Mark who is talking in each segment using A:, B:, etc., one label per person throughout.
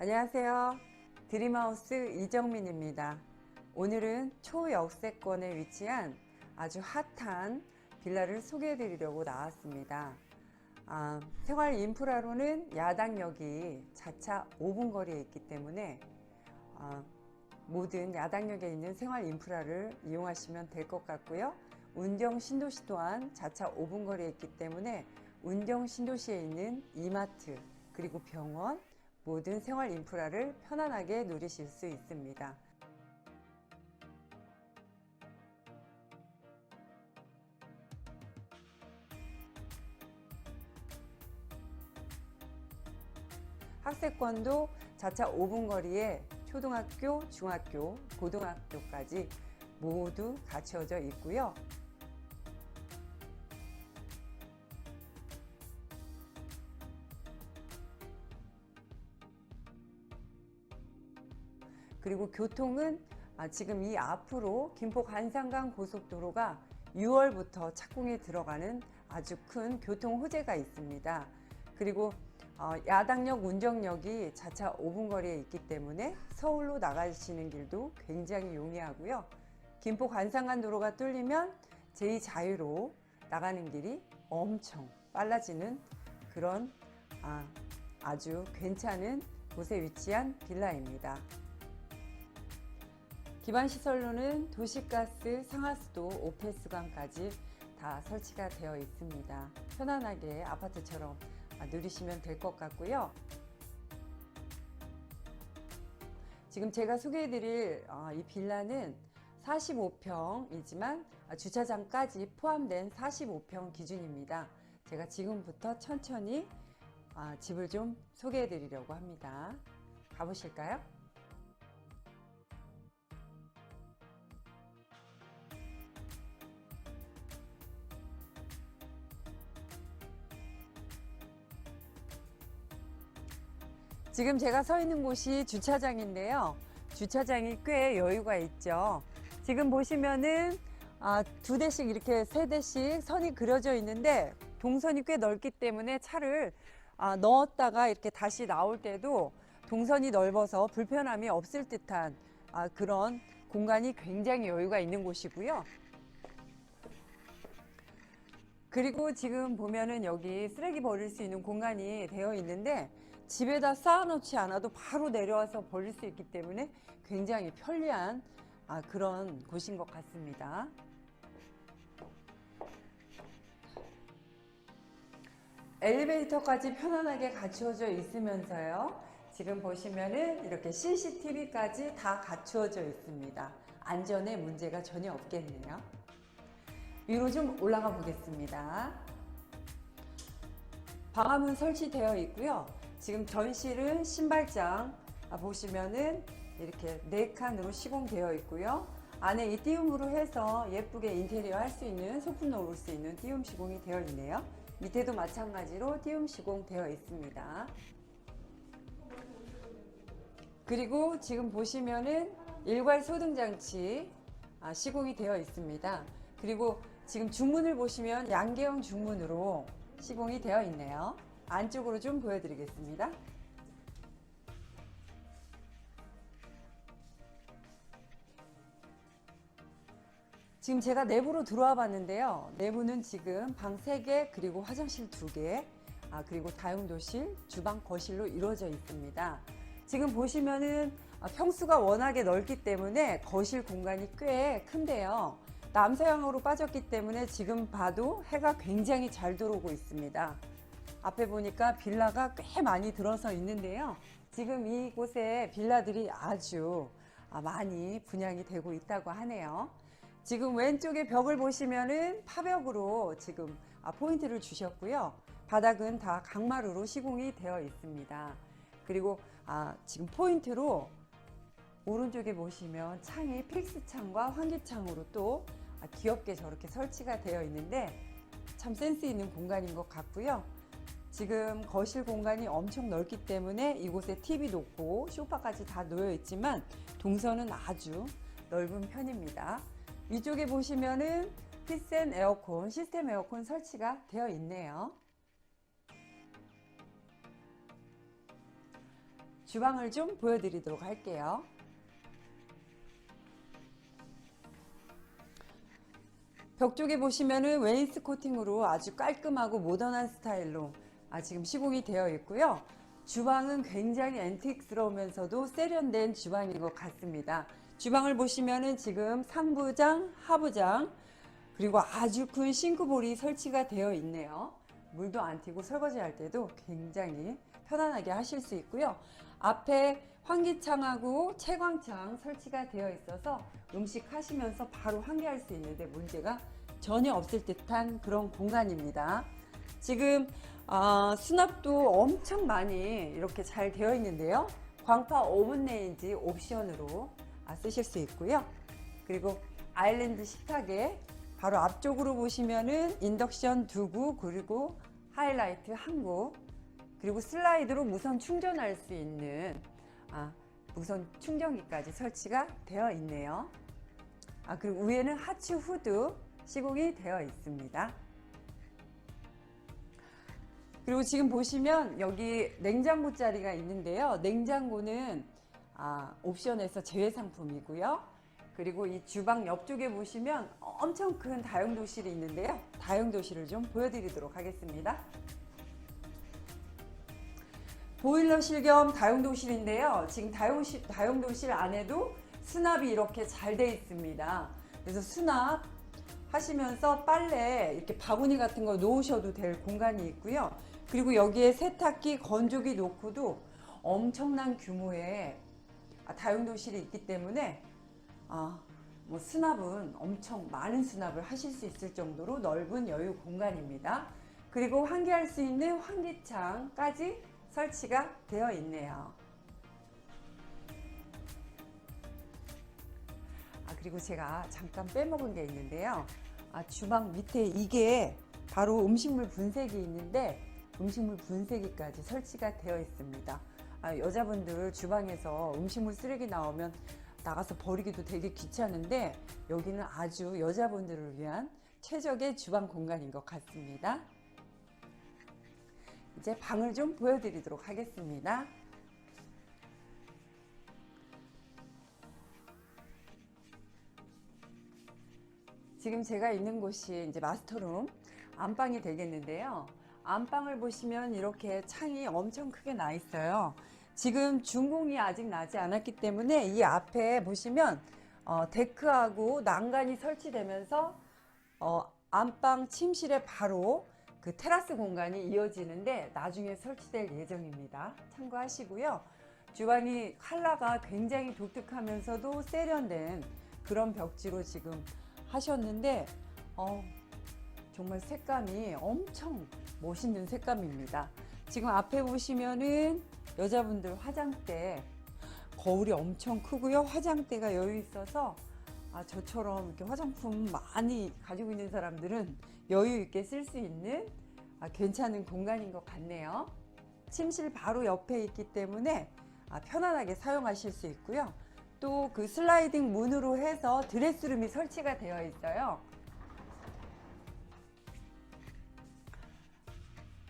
A: 안녕하세요. 드림하우스 이정민입니다. 오늘은 초역세권에 위치한 아주 핫한 빌라를 소개해 드리려고 나왔습니다. 아, 생활 인프라로는 야당역이 자차 5분 거리에 있기 때문에 아, 모든 야당역에 있는 생활 인프라를 이용하시면 될 것 같고요. 운정 신도시 또한 자차 5분 거리에 있기 때문에 운정 신도시에 있는 이마트 그리고 병원 모든 생활 인프라를 편안하게 누리실 수 있습니다. 학세권도 자차 5분 거리에 초등학교, 중학교, 고등학교까지 모두 갖춰져 있고요. 그리고 교통은 아, 지금 이 앞으로 김포 간상강 고속도로가 6월부터 착공에 들어가는 아주 큰 교통 호재가 있습니다. 그리고 어, 야당역 운정역이 자차 5분 거리에 있기 때문에 서울로 나가시는 길도 굉장히 용이하고요. 김포 관상간 도로가 뚫리면 제2자유로 나가는 길이 엄청 빨라지는 그런 아, 아주 괜찮은 곳에 위치한 빌라입니다. 기반 시설로는 도시가스, 상하수도, 오페스관까지 다 설치가 되어 있습니다. 편안하게 아파트처럼 아, 누리시면 될 것 같고요. 지금 제가 소개해드릴 어, 이 빌라는 45평이지만 아, 주차장까지 포함된 45평 기준입니다. 제가 지금부터 천천히 아, 집을 좀 소개해드리려고 합니다. 가보실까요? 지금 제가 서 있는 곳이 주차장인데요. 주차장이 꽤 여유가 있죠. 지금 보시면은 아, 두 대씩 이렇게 세 대씩 선이 그려져 있는데 동선이 꽤 넓기 때문에 차를 아, 넣었다가 이렇게 다시 나올 때도 동선이 넓어서 불편함이 없을 듯한 아, 그런 공간이 굉장히 여유가 있는 곳이고요. 그리고 지금 보면은 여기 쓰레기 버릴 수 있는 공간이 되어 있는데 집에다 쌓아놓지 않아도 바로 내려와서 버릴 수 있기 때문에 굉장히 편리한 아, 그런 곳인 것 같습니다. 엘리베이터까지 편안하게 갖추어져 있으면서요. 지금 보시면은 이렇게 CCTV까지 다 갖추어져 있습니다. 안전에 문제가 전혀 없겠네요. 위로 좀 올라가 보겠습니다. 방화문 설치되어 있고요. 지금 전실은 신발장 아, 보시면은 이렇게 네 칸으로 시공되어 있고요. 안에 이 띄움으로 해서 예쁘게 인테리어 할 수 있는 소품 놓을 수 있는 띄움 시공이 되어 있네요. 밑에도 마찬가지로 띄움 시공 되어 있습니다. 그리고 지금 보시면은 일괄 소등 장치 아, 시공이 되어 있습니다. 그리고 지금 중문을 보시면 양계형 중문으로 시공이 되어 있네요. 안쪽으로 좀 보여드리겠습니다. 지금 제가 내부로 들어와 봤는데요. 내부는 지금 방 3개, 그리고 화장실 2개, 아, 그리고 다용도실, 주방, 거실로 이루어져 있습니다. 지금 보시면은 아, 평수가 워낙에 넓기 때문에 거실 공간이 꽤 큰데요. 남서향으로 빠졌기 때문에 지금 봐도 해가 굉장히 잘 들어오고 있습니다. 앞에 보니까 빌라가 꽤 많이 들어서 있는데요. 지금 이곳에 빌라들이 아주 아, 많이 분양이 되고 있다고 하네요. 지금 왼쪽에 벽을 보시면은 파벽으로 지금 아, 포인트를 주셨고요. 바닥은 다 강마루로 시공이 되어 있습니다. 그리고 아, 지금 포인트로 오른쪽에 보시면 창이 필스 창과 환기창으로 또 아, 귀엽게 저렇게 설치가 되어 있는데 참 센스 있는 공간인 것 같고요. 지금 거실 공간이 엄청 넓기 때문에 이곳에 TV 놓고 소파까지 다 놓여 있지만 동선은 아주 넓은 편입니다. 위쪽에 보시면은 피센 에어컨, 시스템 에어컨 설치가 되어 있네요. 주방을 좀 보여드리도록 할게요. 벽 쪽에 보시면은 웨인스코팅으로 아주 깔끔하고 모던한 스타일로 아, 지금 시공이 되어 있고요. 주방은 굉장히 앤틱스러우면서도 세련된 주방인 것 같습니다. 주방을 보시면은 지금 상부장, 하부장, 그리고 아주 큰 싱크볼이 설치가 되어 있네요. 물도 안 튀고 설거지 할 때도 굉장히 편안하게 하실 수 있고요. 앞에 환기창하고 채광창 설치가 되어 있어서 음식 하시면서 바로 환기할 수 있는데 문제가 전혀 없을 듯한 그런 공간입니다. 지금 아, 수납도 엄청 많이 이렇게 잘 되어 있는데요. 광파 오븐 레인지 옵션으로 아, 쓰실 수 있고요. 그리고 아일랜드 식탁에 바로 앞쪽으로 보시면은 인덕션 두구 그리고 하이라이트 한 구 그리고 슬라이드로 무선 충전할 수 있는 아, 무선 충전기까지 설치가 되어 있네요. 아, 그리고 위에는 하츠 후드 시공이 되어 있습니다. 그리고 지금 보시면 여기 냉장고 자리가 있는데요. 냉장고는 아, 옵션에서 제외 상품이고요. 그리고 이 주방 옆쪽에 보시면 엄청 큰 다용도실이 있는데요. 다용도실을 좀 보여드리도록 하겠습니다. 보일러실 겸 다용도실인데요. 지금 다용실, 다용도실 안에도 수납이 이렇게 잘 돼 있습니다. 그래서 수납 하시면서 빨래 이렇게 바구니 같은 거 놓으셔도 될 공간이 있고요. 그리고 여기에 세탁기, 건조기 놓고도 엄청난 규모의 아, 다용도실이 있기 때문에 아, 뭐 수납은 엄청 많은 수납을 하실 수 있을 정도로 넓은 여유 공간입니다. 그리고 환기할 수 있는 환기창까지 설치가 되어 있네요. 아, 그리고 제가 잠깐 빼먹은 게 있는데요. 아, 주방 밑에 이게 바로 음식물 분쇄기 있는데 음식물 분쇄기까지 설치가 되어 있습니다. 아, 여자분들 주방에서 음식물 쓰레기 나오면 나가서 버리기도 되게 귀찮은데 여기는 아주 여자분들을 위한 최적의 주방 공간인 것 같습니다. 이제 방을 좀 보여드리도록 하겠습니다. 지금 제가 있는 곳이 이제 마스터룸 안방이 되겠는데요. 안방을 보시면 이렇게 창이 엄청 크게 나 있어요. 지금 준공이 아직 나지 않았기 때문에 이 앞에 보시면 어, 데크하고 난간이 설치되면서 어, 안방 침실에 바로 그 테라스 공간이 이어지는데 나중에 설치될 예정입니다. 참고하시고요. 주방이 컬러가 굉장히 독특하면서도 세련된 그런 벽지로 지금 하셨는데 어, 정말 색감이 엄청 멋있는 색감입니다. 지금 앞에 보시면은 여자분들 화장대 거울이 엄청 크고요. 화장대가 여유 있어서 아, 저처럼 이렇게 화장품 많이 가지고 있는 사람들은 여유 있게 쓸 수 있는 아, 괜찮은 공간인 것 같네요. 침실 바로 옆에 있기 때문에 아, 편안하게 사용하실 수 있고요. 또 그 슬라이딩 문으로 해서 드레스룸이 설치가 되어 있어요.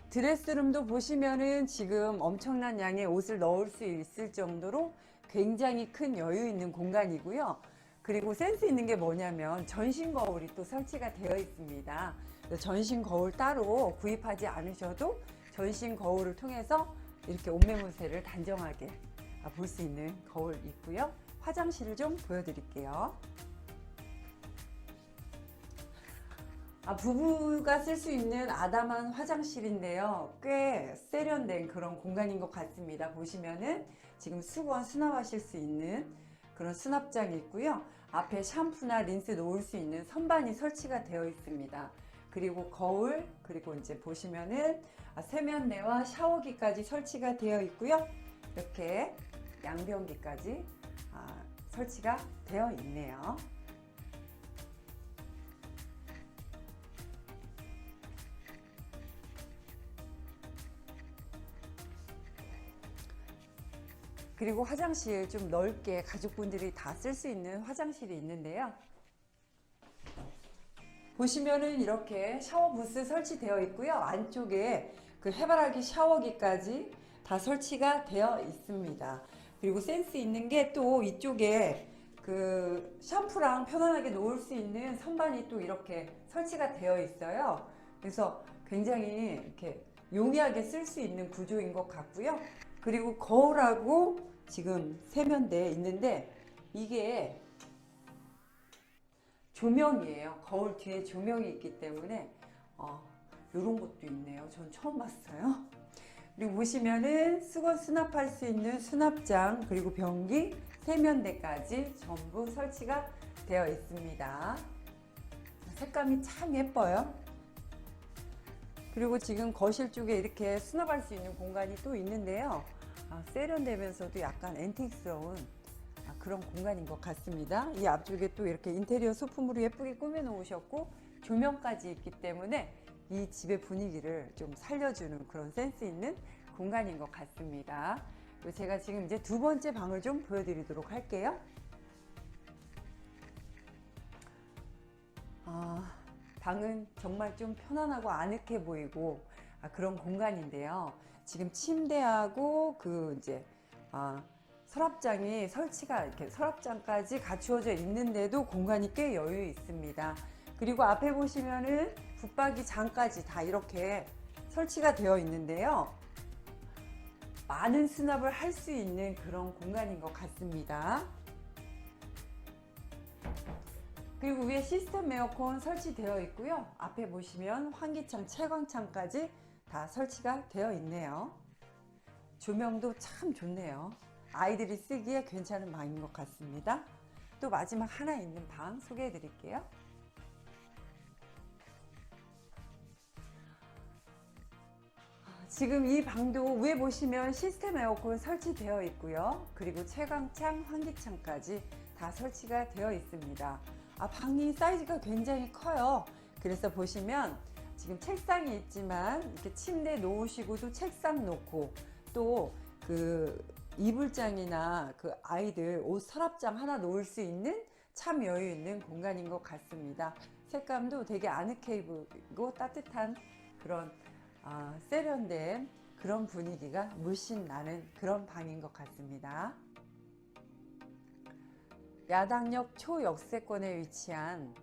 A: 드레스룸도 보시면은 지금 엄청난 양의 옷을 넣을 수 있을 정도로 굉장히 큰 여유 있는 공간이고요. 그리고 센스 있는 게 뭐냐면 전신 거울이 또 설치가 되어 있습니다. 전신 거울 따로 구입하지 않으셔도 전신 거울을 통해서 이렇게 옷매무새를 단정하게 볼 수 있는 거울 있고요. 화장실을 좀 보여드릴게요. 아, 부부가 쓸 수 있는 아담한 화장실인데요. 꽤 세련된 그런 공간인 것 같습니다. 보시면은 지금 수건 수납하실 수 있는 그런 수납장이 있고요. 앞에 샴푸나 린스 놓을 수 있는 선반이 설치가 되어 있습니다. 그리고 거울, 그리고 이제 보시면은 아, 세면대와 샤워기까지 설치가 되어 있고요. 이렇게 양변기까지 아, 설치가 되어 있네요. 그리고 화장실 좀 넓게 가족분들이 다 쓸 수 있는 화장실이 있는데요. 보시면은 이렇게 샤워 부스 설치되어 있고요. 안쪽에 그 해바라기 샤워기까지 다 설치가 되어 있습니다. 그리고 센스 있는 게 또 이쪽에 그 샴푸랑 편안하게 놓을 수 있는 선반이 또 이렇게 설치가 되어 있어요. 그래서 굉장히 이렇게 용이하게 쓸 수 있는 구조인 것 같고요. 그리고 거울하고 지금 세면대 있는데 이게 조명이에요. 거울 뒤에 조명이 있기 때문에 어, 이런 것도 있네요. 전 처음 봤어요. 그리고 보시면은 수건 수납할 수 있는 수납장 그리고 변기, 세면대까지 전부 설치가 되어 있습니다. 색감이 참 예뻐요. 그리고 지금 거실 쪽에 이렇게 수납할 수 있는 공간이 또 있는데요. 아, 세련되면서도 약간 앤틱스러운 아, 그런 공간인 것 같습니다. 이 앞쪽에 또 이렇게 인테리어 소품으로 예쁘게 꾸며 놓으셨고 조명까지 있기 때문에 이 집의 분위기를 좀 살려주는 그런 센스 있는 공간인 것 같습니다. 제가 지금 이제 두 번째 방을 좀 보여드리도록 할게요. 아, 방은 정말 좀 편안하고 아늑해 보이고 아, 그런 공간인데요. 지금 침대하고 그 이제 아, 서랍장이 설치가 이렇게 서랍장까지 갖추어져 있는데도 공간이 꽤 여유 있습니다. 그리고 앞에 보시면은 붙박이 장까지 다 이렇게 설치가 되어 있는데요. 많은 수납을 할 수 있는 그런 공간인 것 같습니다. 그리고 위에 시스템 에어컨 설치되어 있고요. 앞에 보시면 환기창, 채광창까지 다 설치가 되어 있네요. 조명도 참 좋네요. 아이들이 쓰기에 괜찮은 방인 것 같습니다. 또 마지막 하나 있는 방 소개해 드릴게요. 지금 이 방도 위에 보시면 시스템 에어컨 설치되어 있고요. 그리고 채광창, 환기창까지 다 설치가 되어 있습니다. 아, 방이 사이즈가 굉장히 커요. 그래서 보시면 지금 책상이 있지만 이렇게 침대 놓으시고도 책상 놓고 또 그 이불장이나 그 아이들 옷 서랍장 하나 놓을 수 있는 참 여유 있는 공간인 것 같습니다. 색감도 되게 아늑해 보이고 따뜻한 그런 아, 세련된 그런 분위기가 물씬 나는 그런 방인 것 같습니다. 야당역 초역세권에 위치한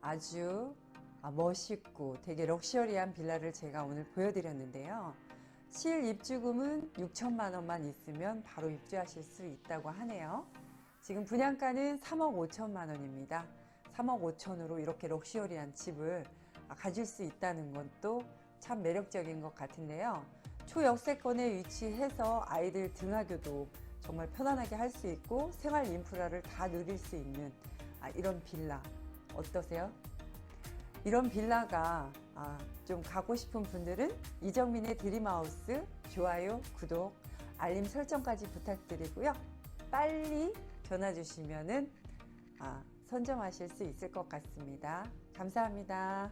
A: 아주 아, 멋있고 되게 럭셔리한 빌라를 제가 오늘 보여드렸는데요. 실 입주금은 6천만 원만 있으면 바로 입주하실 수 있다고 하네요. 지금 분양가는 3억 5천만 원입니다. 3억 5천으로 이렇게 럭셔리한 집을 가질 수 있다는 것도 참 매력적인 것 같은데요. 초역세권에 위치해서 아이들 등하교도 정말 편안하게 할 수 있고 생활 인프라를 다 누릴 수 있는 아, 이런 빌라 어떠세요? 이런 빌라가 아, 좀 가고 싶은 분들은 이정민의 드림하우스 좋아요, 구독, 알림 설정까지 부탁드리고요. 빨리 전화 주시면은 아, 선점하실 수 있을 것 같습니다. 감사합니다.